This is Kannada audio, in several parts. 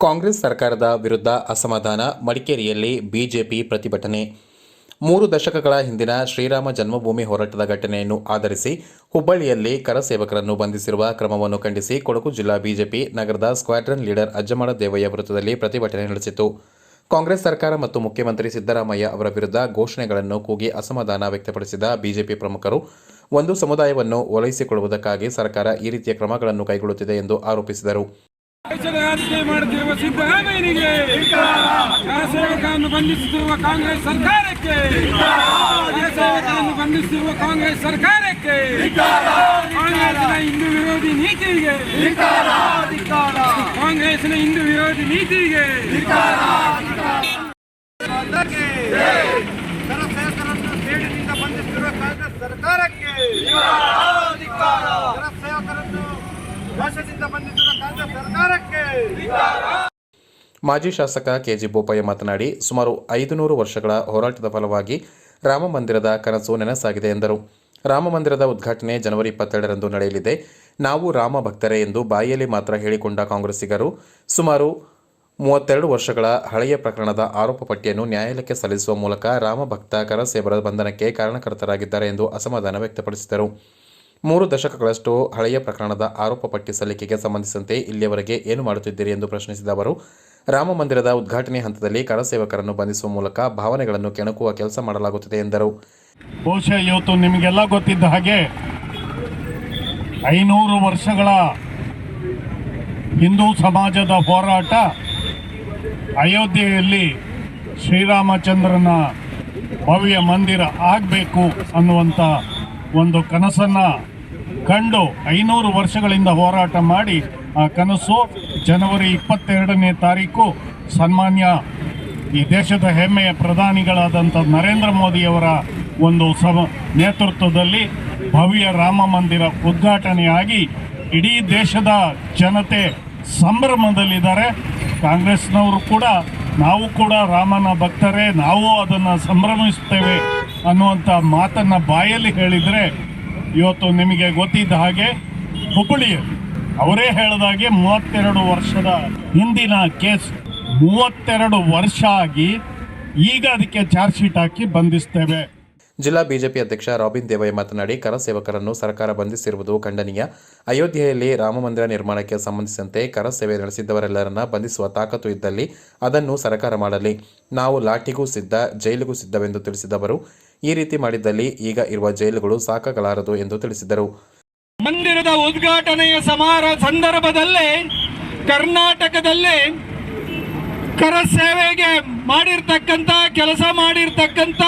ಕಾಂಗ್ರೆಸ್ ಸರ್ಕಾರದ ವಿರುದ್ಧ ಅಸಮಾಧಾನ ಮಡಿಕೇರಿಯಲ್ಲಿ ಬಿಜೆಪಿ ಪ್ರತಿಭಟನೆ. ಮೂರು ದಶಕಗಳ ಹಿಂದಿನ ಶ್ರೀರಾಮ ಜನ್ಮಭೂಮಿ ಹೋರಾಟದ ಘಟನೆಯನ್ನು ಆಧರಿಸಿ ಹುಬ್ಬಳ್ಳಿಯಲ್ಲಿ ಕರಸೇವಕರನ್ನು ಬಂಧಿಸಿರುವ ಕ್ರಮವನ್ನು ಖಂಡಿಸಿ ಕೊಡಗು ಜಿಲ್ಲಾ ಬಿಜೆಪಿ ನಗರದ ಸ್ಕ್ವಾಡ್ರನ್ ಲೀಡರ್ ಅಜ್ಜಮಾಡ ದೇವಯ್ಯ ವೃತ್ತದಲ್ಲಿ ಪ್ರತಿಭಟನೆ ನಡೆಸಿತು ಕಾಂಗ್ರೆಸ್ ಸರ್ಕಾರ ಮತ್ತು ಮುಖ್ಯಮಂತ್ರಿ ಸಿದ್ದರಾಮಯ್ಯ ಅವರ ವಿರುದ್ಧ ಘೋಷಣೆಗಳನ್ನು ಕೂಗಿ ಅಸಮಾಧಾನ ವ್ಯಕ್ತಪಡಿಸಿದ ಬಿಜೆಪಿ ಪ್ರಮುಖರು, ಒಂದು ಸಮುದಾಯವನ್ನು ಒಲೈಸಿಕೊಳ್ಳುವುದಕ್ಕಾಗಿ ಸರ್ಕಾರ ಈ ರೀತಿಯ ಕ್ರಮಗಳನ್ನು ಕೈಗೊಳ್ಳುತ್ತಿದೆ ಎಂದು ಆರೋಪಿಸಿದರು. ಆಳ್ವಿಕೆ ಮಾಡುತ್ತಿರುವ ಸಿದ್ದರಾಮಯ್ಯನಿಗೆ ಜನಸೇವಕರನ್ನು ಬಂಧಿಸುತ್ತಿರುವ ಕಾಂಗ್ರೆಸ್ ಸರ್ಕಾರಕ್ಕೆ ಜನಸೇವಕರನ್ನು ಬಂಧಿಸುತ್ತಿರುವ ಕಾಂಗ್ರೆಸ್ ಸರ್ಕಾರಕ್ಕೆ ಕಾಂಗ್ರೆಸ್ನ ಹಿಂದೂ ವಿರೋಧಿ ನೀತಿಗೆ ಕಾಂಗ್ರೆಸ್ನ ಹಿಂದೂ ವಿರೋಧಿ ನೀತಿಗೆ ಜನಸೇವಕರನ್ನು ಸೇಡಿನಿಂದ ಬಂಧಿಸುತ್ತಿರುವ ಕಾಂಗ್ರೆಸ್ ಸರ್ಕಾರಕ್ಕೆ ಜನಸೇವಕರನ್ನು ದೇಶದಿಂದ ಬಂಧಿಸಿರುವ ಕಾಂಗ್ರೆಸ್ ಸರ್ಕಾರಕ್ಕೆ ಮಾಜಿ ಶಾಸಕ ಕೆಜಿ ಬೋಪಯ್ಯ ಮಾತನಾಡಿ ಸುಮಾರು ಐದು ನೂರು ವರ್ಷಗಳ ಹೋರಾಟದ ಫಲವಾಗಿ ರಾಮ ಮಂದಿರದ ಕನಸು ನೆನಸಾಗಿದೆ ಎಂದರು. ರಾಮ ಮಂದಿರದ ಉದ್ಘಾಟನೆ ಜನವರಿ ಇಪ್ಪತ್ತೆರಡರಂದು ನಡೆಯಲಿದೆ. ನಾವು ರಾಮ ಭಕ್ತರೇ ಎಂದು ಬಾಯಿಯಲ್ಲಿ ಮಾತ್ರ ಹೇಳಿಕೊಂಡ ಕಾಂಗ್ರೆಸ್ಸಿಗರು ಸುಮಾರು ಮೂವತ್ತೆರಡು ವರ್ಷಗಳ ಹಳೆಯ ಪ್ರಕರಣದ ಆರೋಪ ಪಟ್ಟಿಯನ್ನು ನ್ಯಾಯಾಲಯಕ್ಕೆ ಸಲ್ಲಿಸುವ ಮೂಲಕ ರಾಮ ಭಕ್ತ ಕರಸೇಬರ ಬಂಧನಕ್ಕೆ ಕಾರಣಕರ್ತರಾಗಿದ್ದಾರೆ ಎಂದು ಅಸಮಾಧಾನ ವ್ಯಕ್ತಪಡಿಸಿದರು. ಮೂರು ದಶಕಗಳಷ್ಟು ಹಳೆಯ ಪ್ರಕರಣದ ಆರೋಪ ಪಟ್ಟಿ ಸಲ್ಲಿಕೆಗೆ ಸಂಬಂಧಿಸಿದಂತೆ ಇಲ್ಲಿಯವರೆಗೆ ಏನು ಮಾಡುತ್ತಿದ್ದೀರಿ ಎಂದು ಪ್ರಶ್ನಿಸಿದ ಅವರು, ರಾಮ ಮಂದಿರದ ಉದ್ಘಾಟನೆ ಹಂತದಲ್ಲಿ ಕರಸೇವಕರನ್ನು ಬಂಧಿಸುವ ಮೂಲಕ ಭಾವನೆಗಳನ್ನು ಕೆಣಕುವ ಕೆಲಸ ಮಾಡಲಾಗುತ್ತಿದೆ ಎಂದರು. ಬಹುಶಃ ನಿಮಗೆಲ್ಲ ಗೊತ್ತಿದ್ದ ಹಾಗೆ ಐನೂರು ವರ್ಷಗಳ ಹಿಂದೂ ಸಮಾಜದ ಹೋರಾಟ ಅಯೋಧ್ಯೆಯಲ್ಲಿ ಶ್ರೀರಾಮಚಂದ್ರನ ಭವ್ಯ ಮಂದಿರ ಆಗಬೇಕು ಅನ್ನುವಂಥ ಒಂದು ಕನಸನ್ನು ಕಂಡು ಐನೂರು ವರ್ಷಗಳಿಂದ ಹೋರಾಟ ಮಾಡಿ ಆ ಕನಸು ಜನವರಿ ಇಪ್ಪತ್ತೆರಡನೇ ತಾರೀಕು ಸನ್ಮಾನ್ಯ ಈ ದೇಶದ ಹೆಮ್ಮೆಯ ಪ್ರಧಾನಿಗಳಾದಂಥ ನರೇಂದ್ರ ಮೋದಿಯವರ ಒಂದು ಸಮ ನೇತೃತ್ವದಲ್ಲಿ ಭವ್ಯ ರಾಮ ಮಂದಿರ ಉದ್ಘಾಟನೆಯಾಗಿ ಇಡೀ ದೇಶದ ಜನತೆ ಸಂಭ್ರಮದಲ್ಲಿದ್ದಾರೆ. ಕಾಂಗ್ರೆಸ್ನವರು ಕೂಡ, ನಾವು ಕೂಡ ರಾಮನ ಭಕ್ತರೇ, ನಾವು ಅದನ್ನು ಸಂಭ್ರಮಿಸ್ತೇವೆ ಅನ್ನುವಂಥ ಮಾತನ್ನು ಬಾಯಲ್ಲಿ ಹೇಳಿದರೆ ಇವತ್ತು ನಿಮಗೆ ಗೊತ್ತಿದ್ದ ಹಾಗೆ ಹುಬ್ಬಳ್ಳಿಯಲ್ಲಿ ಅವರೇ ಹೇಳಿದಾಗೆ ಮೂವತ್ತೆರಡು ವರ್ಷದ ಹಿಂದಿನ ಕೇಸ್. ಮೂವತ್ತೆರಡು ವರ್ಷ ಆಗಿ ಈಗ ಅದಕ್ಕೆ ಚಾರ್ಜ್ ಶೀಟ್ ಹಾಕಿ ಬಂಧಿಸ್ತೇವೆ. ಜಿಲ್ಲಾ ಬಿಜೆಪಿ ಅಧ್ಯಕ್ಷ ರಾಬಿನ್ ದೇವಯ್ಯ ಮಾತನಾಡಿ ಕರಸೇವಕರನ್ನು ಸರ್ಕಾರ ಬಂಧಿಸಿರುವುದು ಖಂಡನೀಯ. ಅಯೋಧ್ಯೆಯಲ್ಲಿ ರಾಮಮಂದಿರ ನಿರ್ಮಾಣಕ್ಕೆ ಸಂಬಂಧಿಸಿದಂತೆ ಕರಸೇವೆ ನಡೆಸಿದ್ದವರೆಲ್ಲರನ್ನ ಬಂಧಿಸುವ ತಾಕತ್ತು ಇದ್ದಲ್ಲಿ ಅದನ್ನು ಸರ್ಕಾರ ಮಾಡಲಿ. ನಾವು ಲಾಠಿಗೂ ಸಿದ್ಧ, ಜೈಲಿಗೂ ಸಿದ್ಧವೆಂದು ತಿಳಿಸಿದವರು. ಈ ರೀತಿ ಮಾಡಿದ್ದಲ್ಲಿ ಈಗ ಇರುವ ಜೈಲುಗಳು ಸಾಕಾಗಲಾರದು ಎಂದು ತಿಳಿಸಿದರು. ಮಂದಿರದ ಉದ್ಘಾಟನೆಯ ಸಮಾರ ಸಂದರ್ಭದಲ್ಲಿ, ಕರ್ನಾಟಕದಲ್ಲಿ ಕರ ಸೇವೆಗೆ ಮಾಡಿರ್ತಕ್ಕಂಥ, ಕೆಲಸ ಮಾಡಿರ್ತಕ್ಕಂಥ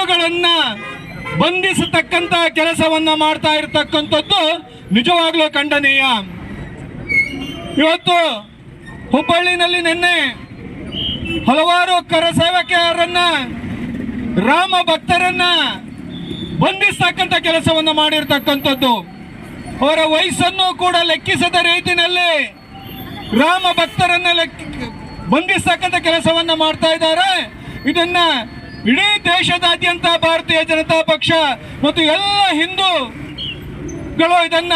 ಹಿಂದೂಗಳನ್ನ ಬಂಧಿಸತಕ್ಕಂತ ಕೆಲಸವನ್ನ ಮಾಡ್ತಾ ಇರತಕ್ಕಂಥದ್ದು ನಿಜವಾಗ್ಲೂ ಖಂಡನೀಯ. ಇವತ್ತು ಹುಬ್ಬಳ್ಳಿನಲ್ಲಿ ನಿನ್ನೆ ಹಲವಾರು ಕರ ಸೇವಕಿಯರನ್ನ, ರಾಮ ಭಕ್ತರನ್ನ ಬಂಧಿಸ್ತಕ್ಕಂಥ ಕೆಲಸವನ್ನು ಮಾಡಿರ್ತಕ್ಕಂಥದ್ದು. ಅವರ ವಯಸ್ಸನ್ನು ಕೂಡ ಲೆಕ್ಕಿಸದ ರೀತಿಯಲ್ಲಿ ರಾಮ ಭಕ್ತರನ್ನ ಲೆಕ್ಕ ಬಂಧಿಸ್ತಕ್ಕಂಥ ಕೆಲಸವನ್ನ ಮಾಡ್ತಾ ಇದ್ದಾರೆ. ಇದನ್ನ ಇಡೀ ದೇಶದಾದ್ಯಂತ ಭಾರತೀಯ ಜನತಾ ಪಕ್ಷ ಮತ್ತು ಎಲ್ಲ ಹಿಂದೂಗಳು ಇದನ್ನ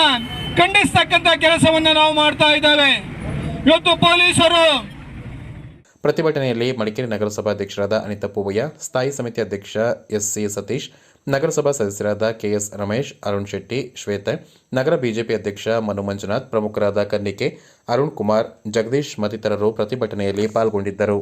ಖಂಡಿಸ್ತಕ್ಕಂಥ ಕೆಲಸವನ್ನ ನಾವು ಮಾಡ್ತಾ ಇದ್ದೇವೆ. ಇವತ್ತು ಪೊಲೀಸರು ಪ್ರತಿಭಟನೆಯಲ್ಲಿ ಮಡಿಕೇರಿ ನಗರಸಭಾ ಅಧ್ಯಕ್ಷರಾದ ಅನಿತಾ ಪೂವಯ್ಯ ಸ್ಥಾಯಿ ಸಮಿತಿ ಅಧ್ಯಕ್ಷ ಎಸ್ ಸಿ ಸತೀಶ್, ನಗರಸಭಾ ಸದಸ್ಯರಾದ ಕೆಎಸ್ ರಮೇಶ್, ಅರುಣ್ ಶೆಟ್ಟಿ, ಶ್ವೇತ, ನಗರ ಬಿಜೆಪಿ ಅಧ್ಯಕ್ಷ ಮನು ಮಂಜುನಾಥ್, ಪ್ರಮುಖರಾದ ಕನ್ನಿಕೆ, ಅರುಣ್ ಕುಮಾರ್, ಜಗದೀಶ್ ಮತ್ತಿತರರು ಪ್ರತಿಭಟನೆಯಲ್ಲಿ ಪಾಲ್ಗೊಂಡಿದ್ದರು.